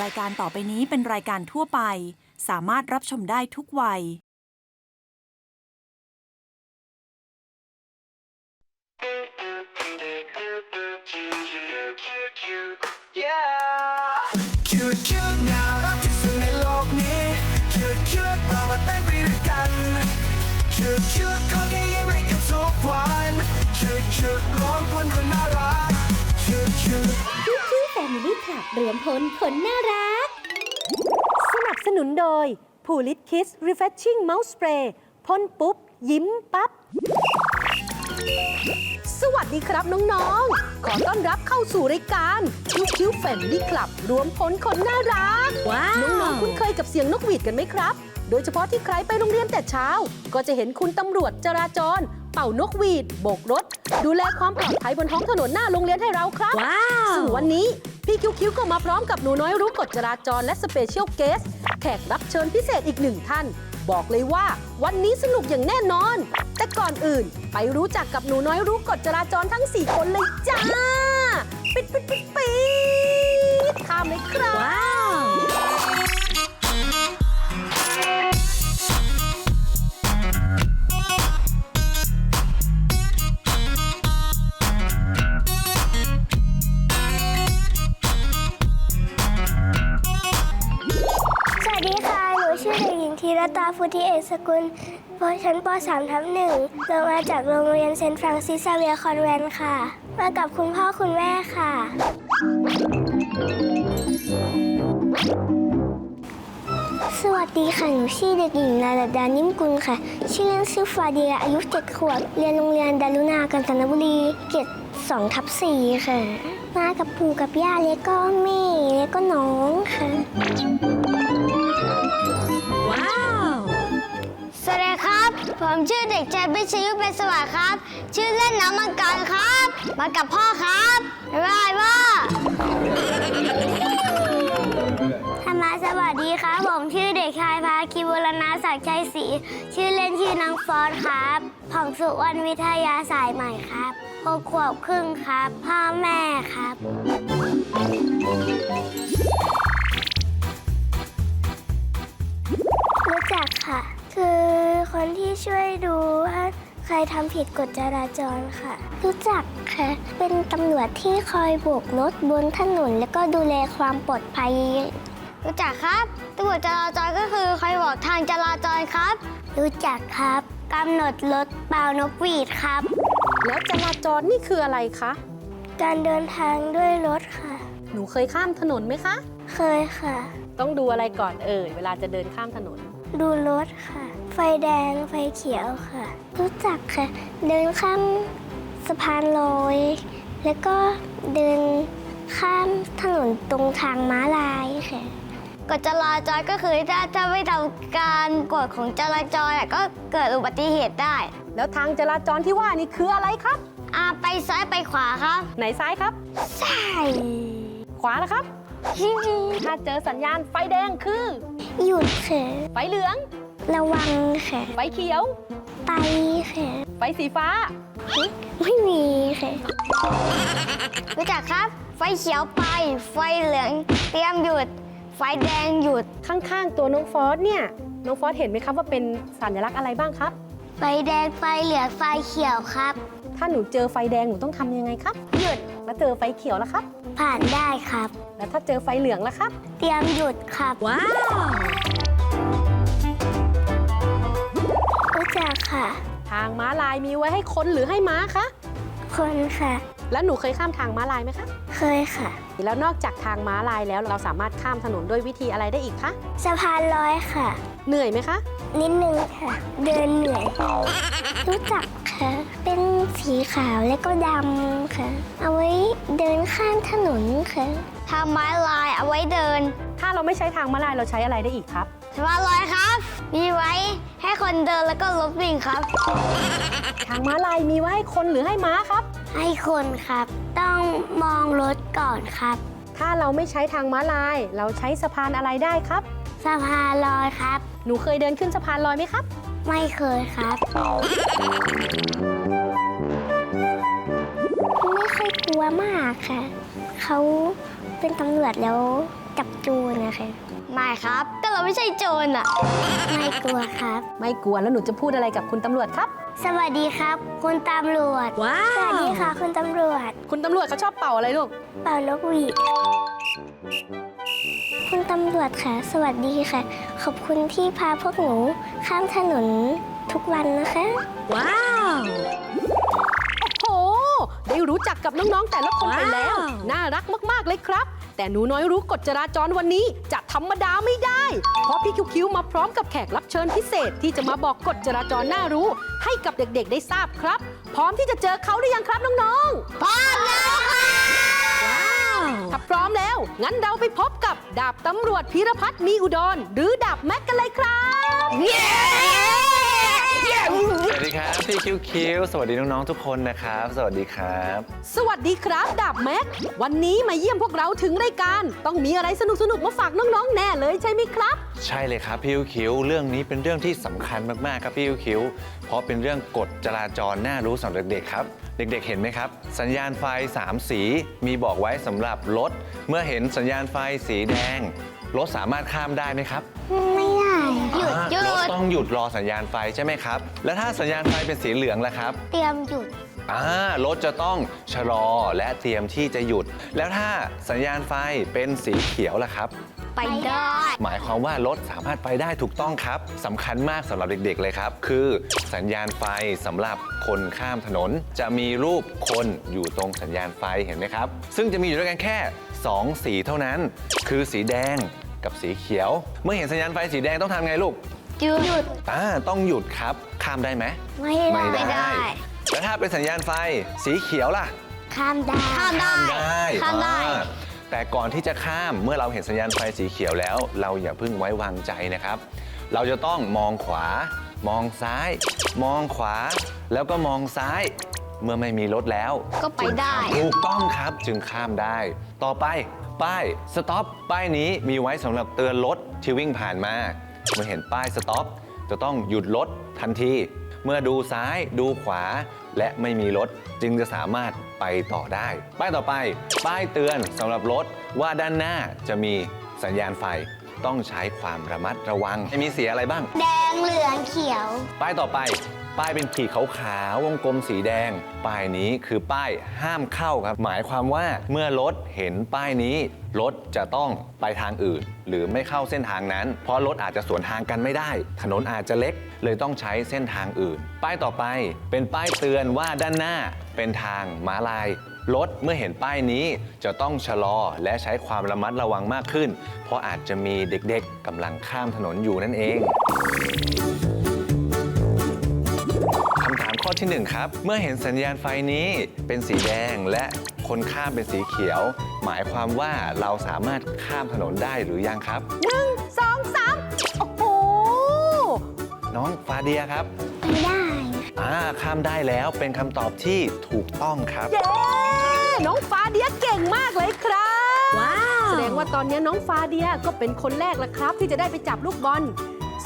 รายการต่อไปนี้เป็นรายการทั่วไป สามารถรับชมได้ทุกวัย คิวคิวน่ารักที่สุดในโลกนี้คิวคิวเรามาเต้นไปด้วยกันคิวคิวคนที่ยิ้มให้กันทุกวันคิวคิวร้องคนคนน่ารักคิวคิว คิวคิวแฟมิลี่คลับรวมพลคนน่ารัก สนับสนุนโดย p ูลิ t Kiss Refreshing Mouth Spray พ่นปุ๊บ ยิ้มปั๊บ สวัสดีครับน้อง ๆ ขอต้อนรับเข้าสู่รายการคิวคิวแฟมิลี่คลับรวมพลคนน่ารัก ว้าว น้อง ๆ คุ้นเคยกับเสียงนกหวีดกันไหมครับ โดยเฉพาะที่ใครไปโรงเรียนแต่เช้า ก็จะเห็นคุณตำรวจจราจร เป่านกหวีดโบกรถ ดูแลความปลอดภัยบนท้องถนนหน้าโรงเรียนให้เราครับว้าวซึ่งวันนี้ พี่คิวคิวก็มาพร้อมกับหนูน้อยรู้กฎจราจรและสเปเชียลเกสแขกรับเชิญพิเศษอีกหนึ่งท่าน บอกเลยว่าวันนี้สนุกอย่างแน่นอน แต่ก่อนอื่น ไปรู้จักกับหนูน้อยรู้กฎจราจรทั้ง 4 คนเลยจ้า ปิดปิดปิดปิดตามเลยครับว้าว ญิงธีรตาฟุติเอกสกุลปชั้นป .3 ทับหนึ่งลงมาจากโรงเรียนเซนต์ฟรังซิสซาเวียคอนแวนค่ะ มากับคุณพ่อคุณแม่ค่ะ สวัสดีค่ะ หนูชื่อเด็กหญิงนาลดานิ่มกุลค่ะ ชื่อเล่นชื่อฟาเดียอายุเจ็ดขวบ เรียนโรงเรียนดารุณากัญจนบุรี เกียรดสองทับสี่ค่ะ มากับปู่กับย่าเล็กก็แม่เล็กก็น้องค่ะ ผมชื่อเด็กชายพิชยุเป็นสวัสดิ์ครับ ชื่อเล่นน้ำมังกรครับ มากับพ่อครับบ๊ายบายพ่อธรรมาสวัสดีครับ ผมชื่อเด็กชายพาคิวรณาศักดิ์ชัยศรีชื่อเล่นชื่อน้องฟอนครับผ่องสุวรรณวิทยาสายใหม่ครับหกขวบครึ่งครับ พ่อแม่ครับ รู้จักค่ะ คือคนที่ช่วยดูว่าใครทำผิดกฎจราจรค่ะ รู้จักค่ะ เป็นตำรวจที่คอยโบกรถบนถนน แล้วก็ดูแลความปลอดภัย รู้จักครับตำรวจจราจรก็คือคอยบอกทางจราจรครับ รู้จักครับกำหนดรถเป่านกหวีดครับ แล้วจราจรนี่คืออะไรคะ การเดินทางด้วยรถค่ะ หนูเคยข้ามถนนไหมคะ เคยค่ะ ต้องดูอะไรก่อนเอ่ยเวลาจะเดินข้ามถนน ดูรถค่ะ ไฟแดงไฟเขียวค่ะ รู้จักค่ะ เดินข้ามสะพานลอย แล้วก็เดินข้ามถนนตรงทางม้าลายค่ะกฎจราจรก็คือถ้าถ้าไม่ทำการกฎของจราจรอะก็เกิดอุบัติเหตุได้ แล้วทางจราจรที่ว่านี่คืออะไรครับอ่าไปซ้ายไปขวาครับ ไหนซ้ายครับใช่ขวานะครับ ถ้าเจอสัญญาณไฟแดงคือ หยุดค่ะไฟเหลือง ระวังค่ะ ไฟเขียว ไปค่ะ ไฟสีฟ้า ไม่มีค่ะ รู้จักครับ ไฟเขียวไป ไฟเหลือง เตรียมหยุด ไฟแดงหยุด ข้างๆ ตัวน้องฟอสเนี่ย น้องฟอสเห็นไหมครับว่าเป็นสัญลักษณ์อะไรบ้างครับ ไฟแดง ไฟเหลือง ไฟเขียวครับ ถ้าหนูเจอไฟแดงหนูต้องทำยังไงครับ หยุด แล้วเจอไฟเขียวแล้วครับ ผ่านได้ครับ แล้วถ้าเจอไฟเหลืองแล้วครับ เตรียมหยุดครับว้าวรู้จักค่ะ ทางม้าลายมีไว้ให้คนหรือให้ม้าคะคนค่ะ แล้วหนูเคยข้ามทางม้าลายไหมคะเคยค่ะ แล้วนอกจากทางม้าลายแล้วเราสามารถข้ามถนนด้วยวิธีอะไรได้อีกคะสะพานลอยค่ะ เหนื่อยไหมคะ นิดนึงค่ะ เดินเหนื่อยรู้จักค่ะ เป็นสีขาวและก็ดำค่ะเอาไว้เดิน ข้ามถนนค่ะทางไม้ลายเอาไว้เดินถ้าเราไม่ใช้ทางม้าลายเราใช้อะไรได้อีกครับสะพานลอยครับ มีไว้ให้คนเดินแล้วก็รถวิ่งครับ ทางม้าลายมีไว้ให้คนหรือให้ม้าครับ ให้คนครับ ต้องมองรถก่อนครับ ถ้าเราไม่ใช้ทางม้าลาย เราใช้สะพานอะไรได้ครับ สะพานลอยครับ หนูเคยเดินขึ้นสะพานลอยไหมครับ ไม่เคยครับ กลัวมากค่ะ เขาเป็นตำรวจแล้วจับโจรนะคะไม่ครับ ก็เราไม่ใช่โจรอะไม่กลัวครับ ไม่กลัวแล้วหนูจะพูดอะไรกับคุณตำรวจครับ สวัสดีครับ คุณตำรวจ ว้าสวัสดีค่ะ คุณตำรวจ คุณตำรวจเขาชอบเป่าอะไรลูก เป่านกหวีดคุณตำรวจค่ะ สวัสดีค่ะ ขอบคุณที่พาพวกหนูข้ามถนนทุกวันนะคะ ว้าวโอ้โห ได้รู้จักกับน้องๆแต่ละคนไปแล้ว น่ารักมากๆเลยครับ แต่หนูน้อยรู้กฎจราจรวันนี้จะธรรมดาไม่ได้ เพราะพี่คิวๆมาพร้อมกับแขกรับเชิญพิเศษ ที่จะมาบอกกฎจราจรน่ารู้ ให้กับเด็กๆ ได้ทราบครับ พร้อมที่จะเจอเขาหรือยังครับน้องๆพร้อมแล้วค่ะถ้าพร้อมแล้ว งั้นเราไปพบกับดาบตำรวจพีรพัฒน์มีอุดร หรือดาบแม็ก ครับพี่คิวคิวสวัสดีน้องๆทุกคนนะครับ สวัสดีครับ สวัสดีครับดาบแม็ก วันนี้มาเยี่ยมพวกเราถึงรายการ ต้องมีอะไรสนุกๆมาฝากน้องๆ แน่เลยใช่ไหมครับ ใช่เลยครับพี่คิวคิวเรื่องนี้เป็นเรื่องที่สำคัญมากๆครับพี่คิวคิวเพราะเป็นเรื่องกฎจราจรน่ารู้สำหรับเด็กๆครับ เด็กๆเห็นไหมครับ สัญญาณไฟ3สีมีบอกไว้สำหรับรถ เมื่อเห็นสัญญาณไฟสีแดงรถสามารถข้ามได้ไหมครับ ไม่ได้ หยุดอ่าหยุรถดต้องหยุดรอสัญญาณไฟใช่ไหมครับ แล้วถ้าสัญญาณไฟเป็นสีเหลืองล่ะครับ เตรียมหยุดอ่ารถจะต้องชะลอและเตรียมที่จะหยุด แล้วถ้าสัญญาณไฟเป็นสีเขียวล่ะครับ ไปได้ หมายความว่ารถสามารถไปได้ถูกต้องครับสำคัญมากสำหรับเด็กๆเลยครับ คือสัญญาณไฟสำหรับคนข้ามถนน จะมีรูปคนอยู่ตรงสัญญาณไฟเห็นไหมครับ ซึ่งจะมีอยู่ด้วยกันแค่ 2 สีเท่านั้น คือสีแดง กับสีเขียว เมื่อเห็นสัญญาณไฟสีแดงต้องทำไงลูกหยุด อ่าต้องหยุดครับ ข้ามได้ไหมไม่ได้ไม่ได้ แล้วถ้าเป็นสัญญาณไฟสีเขียวล่ะ ข้ามได้ ข้ามได้ได้ข้ามได้อ่าแต่ก่อนที่จะข้ามเมื่อเราเห็นสัญญาณไฟสีเขียวแล้ว เราอย่าเพิ่งไว้วางใจนะครับ เราจะต้องมองขวา มองซ้าย มองขวา แล้วก็มองซ้าย เมื่อไม่มีรถแล้ว ก็ไปได้ ถูกต้องครับจึงข้ามได้ ต่อไป ป้ายสต็อปป้ายนี้มีไว้สำหรับเตือนรถที่วิ่งผ่านมา เมื่อเห็นป้ายสต็อปจะต้องหยุดรถทันที เมื่อดูซ้ายดูขวา และไม่มีรถจึงจะสามารถไปต่อได้ ป้ายต่อไป ป้ายเตือนสำหรับรถว่าด้านหน้าจะมีสัญญาณไฟ ต้องใช้ความระมัดระวังมีสีอะไรบ้าง แดงเหลืองเขียว ป้ายต่อไป ป้ายเป็นขีดขาวๆวงกลมสีแดง ป้ายนี้คือป้ายห้ามเข้าครับ หมายความว่าเมื่อรถเห็นป้ายนี้ รถจะต้องไปทางอื่น หรือไม่เข้าเส้นทางนั้น เพราะรถอาจจะสวนทางกันไม่ได้ ถนนอาจจะเล็ก เลยต้องใช้เส้นทางอื่น ป้ายต่อไปเป็นป้ายเตือนว่าด้านหน้าเป็นทางม้าลายรถเมื่อเห็นป้ายนี้จะต้องชะลอและใช้ความระมัดระวังมากขึ้น เพราะอาจจะมีเด็กๆกำลังข้ามถนนอยู่นั่นเอง ที่ 1 ครับ เมื่อเห็นสัญญาณไฟนี้เป็นสีแดงและคนข้ามเป็นสีเขียว หมายความว่าเราสามารถข้ามถนนได้หรือยังครับ หนึ่งสองสามโอ้โหน้องฟาเดียครับไปได้ อ่าข้ามได้แล้วเป็นคำตอบที่ถูกต้องครับ เย้ น้องฟาเดียเก่งมากเลยครับ ว้าว แสดงว่าตอนนี้น้องฟาเดียก็เป็นคนแรกแล้วครับ ที่จะได้ไปจับลูกบอล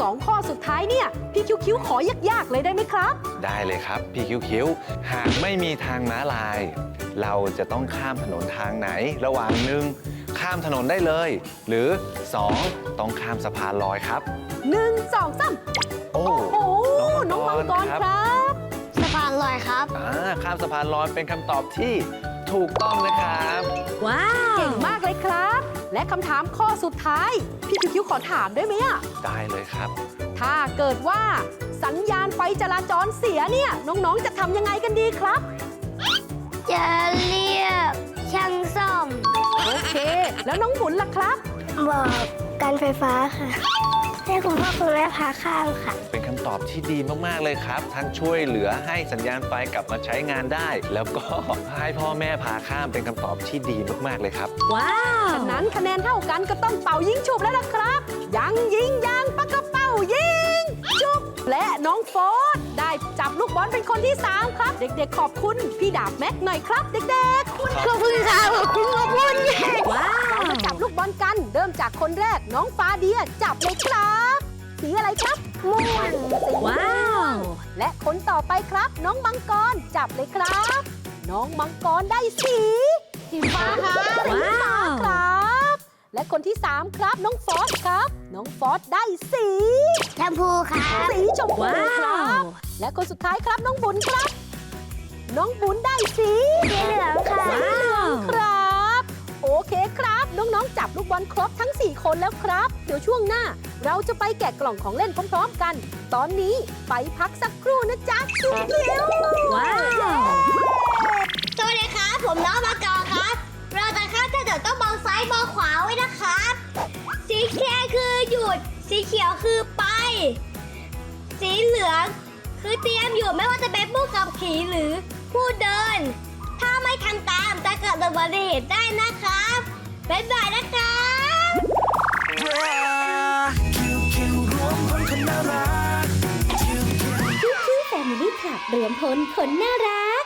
สองข้อสุดท้ายเนี่ย พี่คิวคิวขอยากๆเลยได้ไหมครับ ได้เลยครับ พี่คิ้วคิ้วหากไม่มีทางม้าลาย เราจะต้องข้ามถนนทางไหน ระหว่างหนึ่งข้ามถนนได้เลย หรือ 2 ต้องข้ามสะพานลอยครับหนึ่งสองสามโอ้โอ้โหน้องมังกรครับ สะพานลอยครับอ่าข้ามสะพานลอยเป็นคำตอบที่ถูกต้องนะครับ ว้าว เก่งมากเลยครับ และคำถามข้อสุดท้าย พี่คิวคิวขอถามได้ไหมอะได้เลยครับ ถ้าเกิดว่าสัญญาณไฟจราจรเสียเนี่ย น้องๆ จะทำยังไงกันดีครับ จะเรียกช่างซ่อม โอเค แล้วน้องหมุนล่ะครับ บอกการไฟฟ้าค่ะ ให้คุณพ่อคุณแม่พาข้ามค่ะ เป็นคำตอบที่ดีมากๆเลยครับ ทั้งช่วยเหลือให้สัญญาณไฟกลับมาใช้งานได้ แล้วก็ ให้พ่อแม่พาข้ามเป็นคำตอบที่ดีมากๆเลยครับ ว้าวฉะนั้นคะแนนเท่ากันก็ต้องเป่ายิงฉุบแล้วนะครับ ยังยิงยังปากกระเป๋ายิง ฉุบ และน้องโฟนได้จับลูกบอลเป็นคนที่ 3 ครับ เด็กๆ ขอบคุณ พี่ดาบแม็กหน่อยครับ เด็กๆขอบคุณค่ะขอบคุณขอบคุณว้าวเรามาจับลูกบอลกัน เริ่มจากคนแรกน้องฟาเดียจับเลยครับ สีอะไรครับม่วงสีว้าว และคนต่อไปครับ น้องมังกรจับเลยครับ น้องมังกรได้สีสีฟ้าครับสีฟ้าครับ และคนที่ 3 ครับน้องฟอสครับ น้องฟอสได้สีชมพูค่ะสีชมพูครับ และคนสุดท้ายครับน้องบุญครับ น้องบุญได้สีสีเหลืองค่ะ สีเหลืองครับ โอเคครับ น้องๆ จับลูกบอลครบทั้ง 4 คนแล้วครับ เดี๋ยวช่วงหน้า เราจะไปแกะกล่องของเล่นพร้อมๆกัน ตอนนี้ไปพักสักครู่นะจ๊ะจุ๊บเดียวว้าว สวัสดีครับ ผมน้องมากอครับ เราจะข้ามถนนต้องมองซ้ายมองขวาไว้นะครับ สีแดงคือหยุด สีเขียวคือไป สีเหลือง คือเตรียมอยู่ไม่ว่าจะเป็นผู้ขับขี่หรือ ผู้เดิน ถ้าไม่ทำตามจะเกิดอุบัติเหตุได้นะครับบ๊ายบายนะครับ คิวคิวรวมพลคนน่ารักคิวคิว คิวคิวแฟมิลี่คลับรวมพลคนน่ารัก